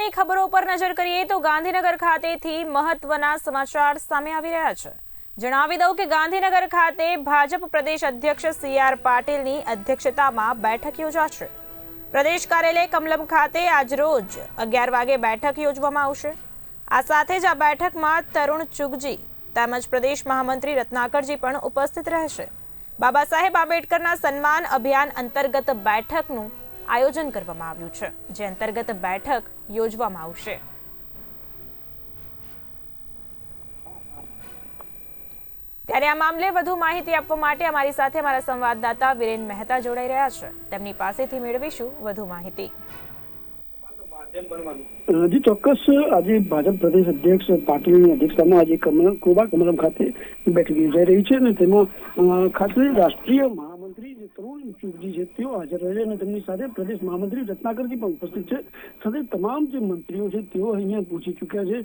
મહત્વની ખબરો પર નજર કરીએ તો ગાંધીનગર ખાતેથી મહત્વના સમાચાર સામે આવી રહ્યા છે. જણાવી દઉં કે ગાંધીનગર ખાતે ભાજપ પ્રદેશ અધ્યક્ષ સી આર પાટીલની અધ્યક્ષતામાં બેઠક યોજાશે. પ્રદેશ કાર્યાલય કમલમ ખાતે આજરોજ અગિયાર વાગે બેઠક યોજવામાં આવશે. આ સાથે જ આ બેઠકમાં તરુણ ચુગજી તેમજ પ્રદેશ મહામંત્રી રત્નાકરજી પણ ઉપસ્થિત રહેશે. બાબા સાહેબ આંબેડકરના સન્માન અભિયાન અંતર્ગત બેઠકનું આયોજન કરવામાં આવ્યું છે, જે અંતર્ગત બેઠક યોજવામાં આવશે. ત્યારે આ મામલે વધુ માહિતી આપવા માટે અમારી સાથે અમારા સંવાદદાતા વિરેન મહેતા જોડાઈ રહ્યા છે. તેમની પાસેથી મેળવીશું વધુ માહિતી. જી, ચોક્કસ, આજે ભાજપ પ્રદેશ અધ્યક્ષ પાટીલની અધ્યક્ષતામાં આજે કમલમ કોબા કમલમ ખાતે બેઠક યોજાઈ રહી છે અને તેમાં ખાસ રાષ્ટ્રીય મહામંત્રી ચુગજી છે, તેઓ હાજર રહે અને તેમની સાથે પ્રદેશ મહામંત્રી રત્નાકરજી પણ ઉપસ્થિત છે. સાથે તમામ જે મંત્રીઓ છે, તેઓ અહીંયા પહોંચી ચૂક્યા છે.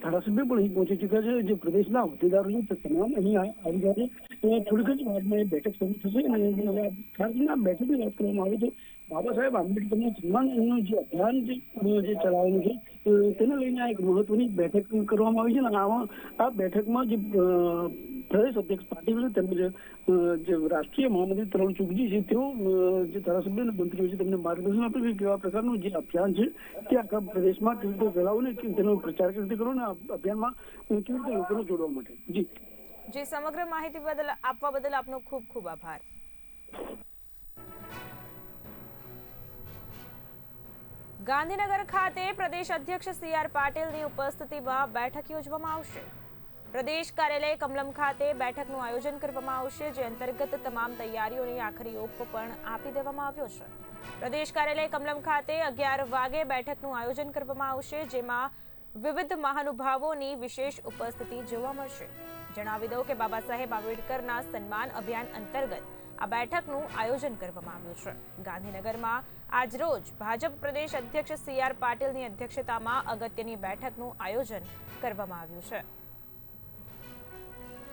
ધારાસભ્ય પણ અહીં પહોંચી ચૂક્યા છે. જે પ્રદેશના હોદ્દેદારો છે તે તમામ અહીં આવી ગયા છે થોડીક જ વારમાં એ બેઠક શરૂ થશે અને બેઠકની વાત કરવામાં આવે તો બાબા સાહેબ આંબેડકરના સન્માનનું જે અભિયાન જે ચલાવેલું છે તેને લઈને આ એક મહત્વની બેઠક કરવામાં આવી છે અને આમાં આ બેઠકમાં જે પ્રદેશ અધ્યક્ષ પાટીલ તેમજ જે રાષ્ટ્રીય મહામંત્રી તરુણ ચુગજી છે, તેઓ જે ધારાસભ્ય અને મંત્રીઓ છે, તેમને માર્ગદર્શન આપ્યું કે કેવા પ્રકારનું જે અભિયાન છે, તે આખા પ્રદેશમાં કેવી રીતે ફેલાવો ને તેનો પ્રચાર કેવી રીતે કરો ને અભિયાનમાં કેવી રીતે લોકોને જોડવા માટે. જી. જે સમગ્ર માહિતી બદલ આપવા બદલ આપનો ખૂબ ખૂબ આભાર. ગાંધીનગર ખાતે પ્રદેશ અધ્યક્ષ સી આર પાટીલની ઉપસ્થિતિમાં બેઠક યોજવામાં આવશે. પ્રદેશ કાર્યાલય કમલમ ખાતે બેઠકનું આયોજન કરવામાં આવશે, જે અંતર્ગત તમામ તૈયારીઓની આખરી ઓપ પણ આપી દેવામાં આવ્યો છે. પ્રદેશ કાર્યાલય કમલમ ખાતે અગિયાર વાગે બેઠકનું આયોજન કરવામાં આવશે, જેમાં વિવિધ મહાનુભાવોની વિશેષ ઉપસ્થિતિ જોવા મળશે. જણાવી દઉં કે બાબા સાહેબ આંબેડકરના સન્માન અભિયાન અંતર્ગત આ બેઠકનું આયોજન કરવામાં આવ્યું છે. ગાંધીનગરમાં આજરોજ ભાજપ પ્રદેશ અધ્યક્ષ સી આર પાટીલની અધ્યક્ષતામાં અગત્યની બેઠકનું આયોજન કરવામાં આવ્યું છે.